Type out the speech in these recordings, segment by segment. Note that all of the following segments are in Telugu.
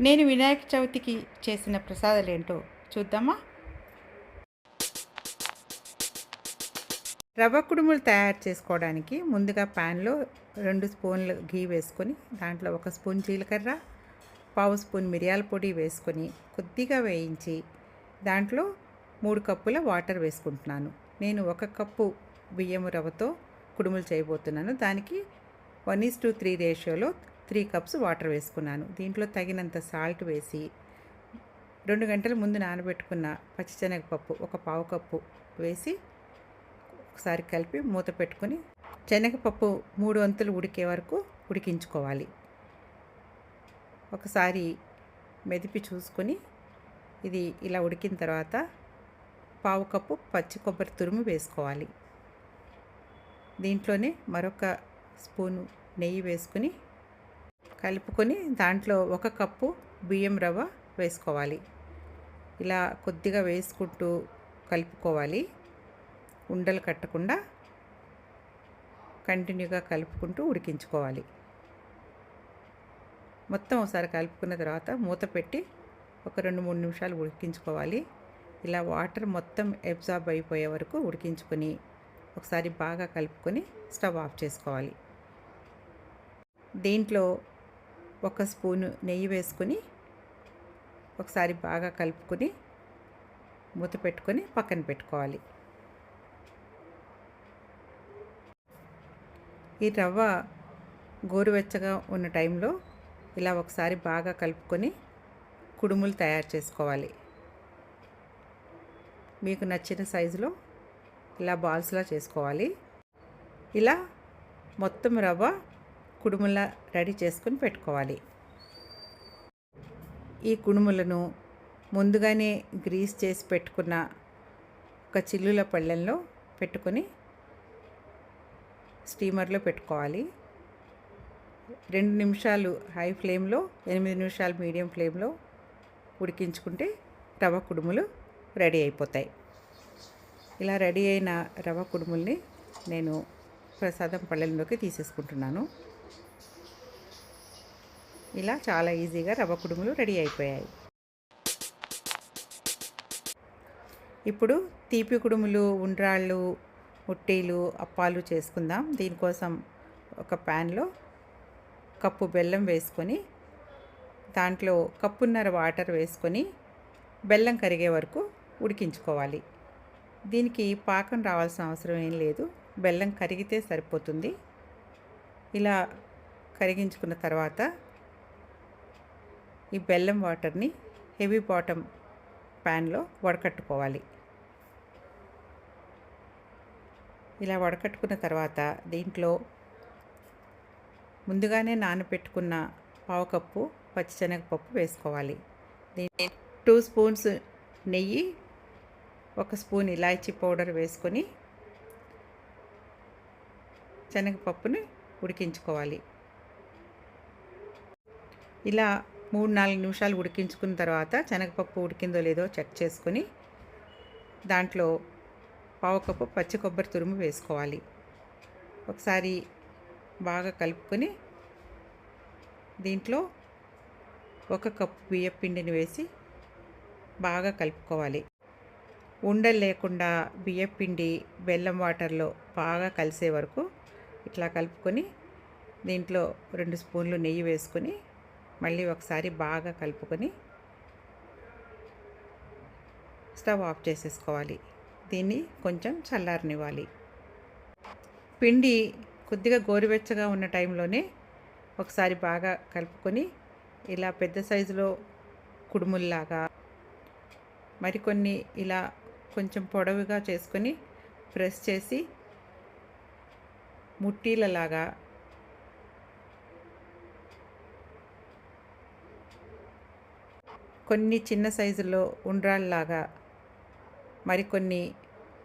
నేను వినాయక చవితికి చేసిన ప్రసాదాలు ఏంటో చూద్దామా? రవ్వ కుడుములు తయారు చేసుకోవడానికి ముందుగా ప్యాన్లో రెండు స్పూన్లు గీ వేసుకొని దాంట్లో ఒక స్పూన్ జీలకర్ర పావు స్పూన్ మిరియాల పొడి వేసుకొని కొద్దిగా వేయించి దాంట్లో మూడు కప్పుల వాటర్ వేసుకుంటున్నాను. నేను ఒక కప్పు బియ్యం రవ్వతో కుడుములు చేయబోతున్నాను. దానికి వన్ ఈస్ టు త్రీ రేషియోలో త్రీ కప్స్ వాటర్ వేసుకున్నాను. దీంట్లో తగినంత సాల్ట్ వేసి రెండు గంటల ముందు నానబెట్టుకున్న పచ్చిశనగపప్పు ఒక పావు కప్పు వేసి ఒకసారి కలిపి మూత పెట్టుకొని శనగపప్పు మూడు వంతులు ఉడికే వరకు ఉడికించుకోవాలి. ఒకసారి మెదిపి చూసుకొని ఇది ఇలా ఉడికిన తర్వాత పావు కప్పు పచ్చి కొబ్బరి తురుము వేసుకోవాలి. దీంట్లోనే మరొక స్పూను నెయ్యి వేసుకుని కలుపుకొని దాంట్లో ఒక కప్పు బియ్యం రవ్వ వేసుకోవాలి. ఇలా కొద్దిగా వేసుకుంటూ కలుపుకోవాలి. ఉండలు కట్టకుండా కంటిన్యూగా కలుపుకుంటూ ఉడికించుకోవాలి. మొత్తం ఒకసారి కలుపుకున్న తర్వాత మూత పెట్టి ఒక రెండు మూడు నిమిషాలు ఉడికించుకోవాలి. ఇలా వాటర్ మొత్తం అబ్జార్బ్ అయిపోయే వరకు ఉడికించుకొని ఒకసారి బాగా కలుపుకొని స్టవ్ ఆఫ్ చేసుకోవాలి. దీంట్లో ఒక స్పూను నెయ్యి వేసుకొని ఒకసారి బాగా కలుపుకొని మూత పెట్టుకొని పక్కన పెట్టుకోవాలి. ఈ రవ్వ గోరువెచ్చగా ఉన్న టైంలో ఇలా ఒకసారి బాగా కలుపుకొని కుడుములు తయారు చేసుకోవాలి. మీకు నచ్చిన సైజులో ఇలా బాల్స్లా చేసుకోవాలి. ఇలా మొత్తం రవ్వ కుడుముల రెడీ చేసుకొని పెట్టుకోవాలి. ఈ కుడుములను ముందుగానే గ్రీస్ చేసి పెట్టుకున్న ఒక చిల్లుల పళ్ళెంలో పెట్టుకొని స్టీమర్లో పెట్టుకోవాలి. రెండు నిమిషాలు హై ఫ్లేమ్లో ఎనిమిది నిమిషాలు మీడియం ఫ్లేమ్లో ఉడికించుకుంటే రవ్వ కుడుములు రెడీ అయిపోతాయి. ఇలా రెడీ అయిన రవ్వ కుడుముల్ని నేను ప్రసాదం పళ్ళెంలోకి తీసేసుకుంటున్నాను. ఇలా చాలా ఈజీగా రవ్వ కుడుములు రెడీ అయిపోయాయి. ఇప్పుడు తీపి కుడుములు ఉండ్రాళ్ళు ఉట్టీలు అప్పాలు చేసుకుందాం. దీనికోసం ఒక ప్యాన్లో కప్పు బెల్లం వేసుకొని దాంట్లో కప్పున్నర వాటర్ వేసుకొని బెల్లం కరిగే వరకు ఉడికించుకోవాలి. దీనికి పాకం రావాల్సిన అవసరం ఏం లేదు. బెల్లం కరిగితే సరిపోతుంది. ఇలా కరిగించుకున్న తర్వాత ఈ బెల్లం వాటర్ని హెవీ బాటమ్ ప్యాన్లో వడకట్టుకోవాలి. ఇలా వడకట్టుకున్న తర్వాత దీంట్లో ముందుగానే నానబెట్టుకున్న పావు కప్పు పచ్చిశనగపప్పు వేసుకోవాలి. దీని టూ స్పూన్స్ నెయ్యి ఒక స్పూన్ ఇలాచీ పౌడర్ వేసుకొని శనగపప్పుని ఉడికించుకోవాలి. ఇలా మూడు నాలుగు నిమిషాలు ఉడికించుకున్న తర్వాత శనగపప్పు ఉడికిందో లేదో చెక్ చేసుకొని దాంట్లో పావు కప్పు పచ్చి కొబ్బరి తురుము వేసుకోవాలి. ఒకసారి బాగా కలుపుకొని దీంట్లో ఒక కప్పు బియ్యం పిండిని వేసి బాగా కలుపుకోవాలి. ఉండలు లేకుండా బియ్యం పిండి బెల్లం వాటర్లో బాగా కలిసే వరకు ఇట్లా కలుపుకొని దీంట్లో రెండు స్పూన్లు నెయ్యి వేసుకొని మళ్ళీ ఒకసారి బాగా కలుపుకొని స్టవ్ ఆఫ్ చేసేసుకోవాలి. దీన్ని కొంచెం చల్లారనివ్వాలి. పిండి కొద్దిగా గోరువెచ్చగా ఉన్న టైంలోనే ఒకసారి బాగా కలుపుకొని ఇలా పెద్ద సైజులో కుడుముల్లాగా మరికొన్ని ఇలా కొంచెం పొడవుగా చేసుకొని ప్రెస్ చేసి ముట్టీలలాగా కొన్ని చిన్న సైజులో ఉండ్రాల్లాగా మరికొన్ని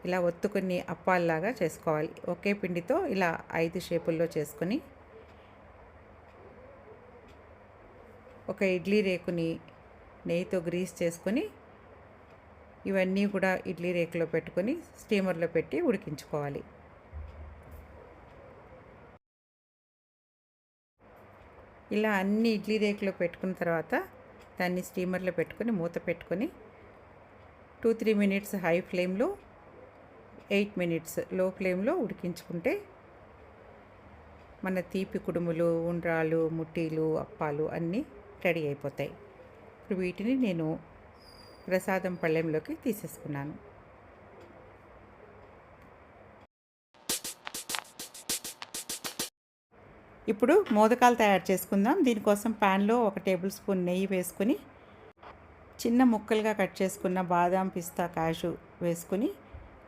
ఇలా ఒత్తుకొని అప్పాల్లాగా చేసుకోవాలి. ఒకే పిండితో ఇలా ఐదు షేపుల్లో చేసుకొని ఒక ఇడ్లీ రేకుని నెయ్యితో గ్రీస్ చేసుకొని ఇవన్నీ కూడా ఇడ్లీ రేకులో పెట్టుకొని స్టీమర్లో పెట్టి ఉడికించుకోవాలి. ఇలా అన్ని ఇడ్లీ రేకులో పెట్టుకున్న తర్వాత దాన్ని స్టీమర్లో పెట్టుకొని మూత పెట్టుకొని టూ త్రీ మినిట్స్ హై ఫ్లేమ్లో ఎయిట్ మినిట్స్లో ఫ్లేమ్లో ఉడికించుకుంటే మన తీపి కుడుములు ఉండ్రాలు ముట్టీలు అప్పాలు అన్నీ రెడీ అయిపోతాయి. ఇప్పుడు వీటిని నేను ప్రసాదం పళ్ళెంలోకి తీసేసుకున్నాను. ఇప్పుడు మోదకాలు తయారు చేసుకుందాం. దీనికోసం ప్యాన్లో ఒక టేబుల్ స్పూన్ నెయ్యి వేసుకుని చిన్న ముక్కలుగా కట్ చేసుకున్న బాదాం పిస్తా కాజు వేసుకుని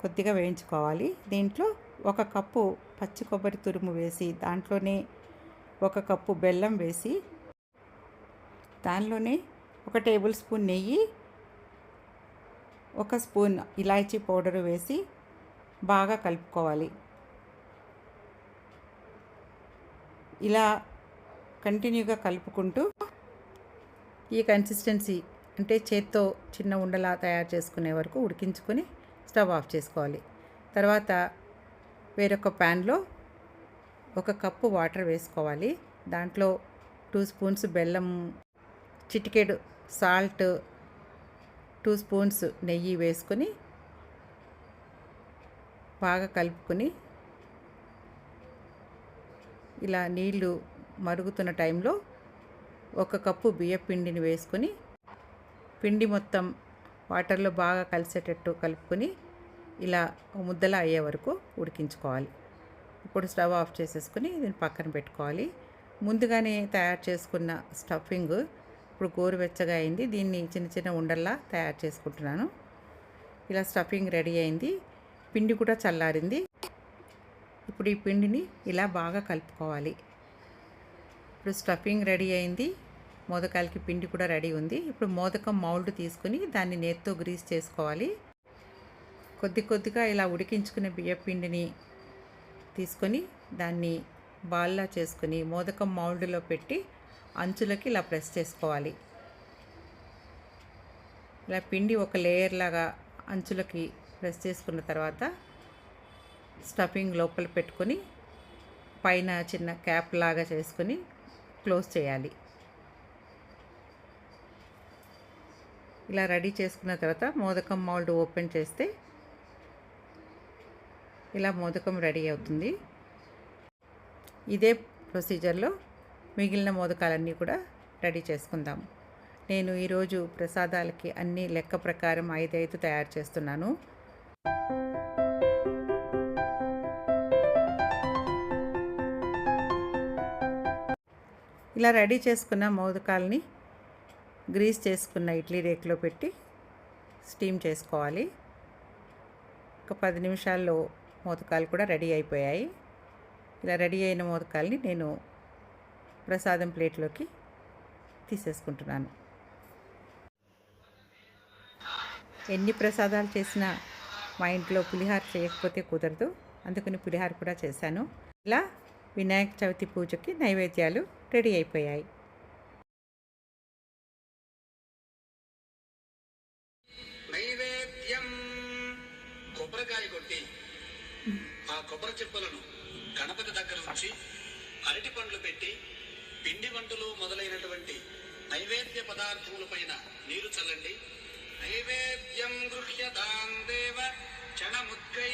కొద్దిగా వేయించుకోవాలి. దీంట్లో ఒక కప్పు పచ్చి కొబ్బరి తురుము వేసి దాంట్లోనే ఒక కప్పు బెల్లం వేసి దానిలోనే ఒక టేబుల్ స్పూన్ నెయ్యి ఒక స్పూన్ ఇలాచీ పౌడరు వేసి బాగా కలుపుకోవాలి. ఇలా కంటిన్యూగా కలుపుకుంటూ ఈ కన్సిస్టెన్సీ అంటే చేత్తో చిన్న ఉండలా తయారు చేసుకునే వరకు ఉడికించుకొని స్టవ్ ఆఫ్ చేసుకోవాలి. తర్వాత వేరొక ప్యాన్లో ఒక కప్పు వాటర్ వేసుకోవాలి. దాంట్లో టూ స్పూన్స్ బెల్లం చిటికెడు సాల్ట్ టూ స్పూన్స్ నెయ్యి వేసుకొని బాగా కలుపుకొని ఇలా నీళ్ళు మరుగుతున్న టైంలో ఒక కప్పు బియ్య పిండిని వేసుకొని పిండి మొత్తం వాటర్లో బాగా కలిసేటట్టు కలుపుకొని ఇలా ముద్దలా అయ్యే వరకు ఉడికించుకోవాలి. ఇప్పుడు స్టవ్ ఆఫ్ చేసేసుకుని దీన్ని పక్కన పెట్టుకోవాలి. ముందుగానే తయారు చేసుకున్న స్టఫింగ్ ఇప్పుడు గోరువెచ్చగా అయింది. దీన్ని చిన్న చిన్న ఉండల్లా తయారు చేసుకుంటున్నాను. ఇలా స్టఫింగ్ రెడీ అయింది. పిండి కూడా చల్లారింది. ఇప్పుడు ఈ పిండిని ఇలా బాగా కలుపుకోవాలి. ఇప్పుడు స్టఫింగ్ రెడీ అయింది. మోదకాలకి పిండి కూడా రెడీ ఉంది. ఇప్పుడు మోదకం మౌల్డ్ తీసుకుని దాన్ని నేత్తో గ్రీస్ చేసుకోవాలి. కొద్ది కొద్దిగా ఇలా ఉడికించుకునే బియ్య పిండిని తీసుకొని దాన్ని బాల్లా చేసుకుని మోదకం మౌల్డ్లో పెట్టి అంచులకి ఇలా ప్రెస్ చేసుకోవాలి. ఇలా పిండి ఒక లేయర్ లాగా అంచులకి ప్రెస్ చేసుకున్న తర్వాత స్టఫింగ్ లోపల పెట్టుకొని పైన చిన్న క్యాప్ లాగా చేసుకొని క్లోజ్ చేయాలి. ఇలా రెడీ చేసుకున్న తర్వాత మోదకం మౌల్డ్ ఓపెన్ చేస్తే ఇలా మోదకం రెడీ అవుతుంది. ఇదే ప్రొసీజర్లో మిగిలిన మోదకాలన్నీ కూడా రెడీ చేసుకుందాం. నేను ఈరోజు ప్రసాదాలకి అన్ని లెక్క ప్రకారం ఐదైదు తయారు చేస్తున్నాను. ఇలా రెడీ చేసుకున్న మోదకాలని గ్రీస్ చేసుకున్న ఇడ్లీ రేకులో పెట్టి స్టీమ్ చేసుకోవాలి. ఒక పది నిమిషాల్లో మోదకాలు కూడా రెడీ అయిపోయాయి. ఇలా రెడీ అయిన మోదకాల్ని నేను ప్రసాదం ప్లేట్లోకి తీసేసుకుంటున్నాను. ఎన్ని ప్రసాదాలు చేసినా మా ఇంట్లో పులిహార చేయకపోతే కుదరదు. అందుకని పులిహార కూడా చేశాను. ఇలా వినాయక చవితి పూజకి నైవేద్యాలు రెడీ అయిపోయాయి. నైవేద్యం కొబ్బరికాయ కొట్టి ఆ కొబ్బరి చిప్పలను గణపతి దగ్గర ఉంచి అరటి పండ్లు పెట్టి పిండి వంటలు మొదలైనటువంటి నైవేద్య పదార్థముల పైన నీరు చల్లండి. నైవేద్యం గృహ్యతాం దేవ క్షణముద్గై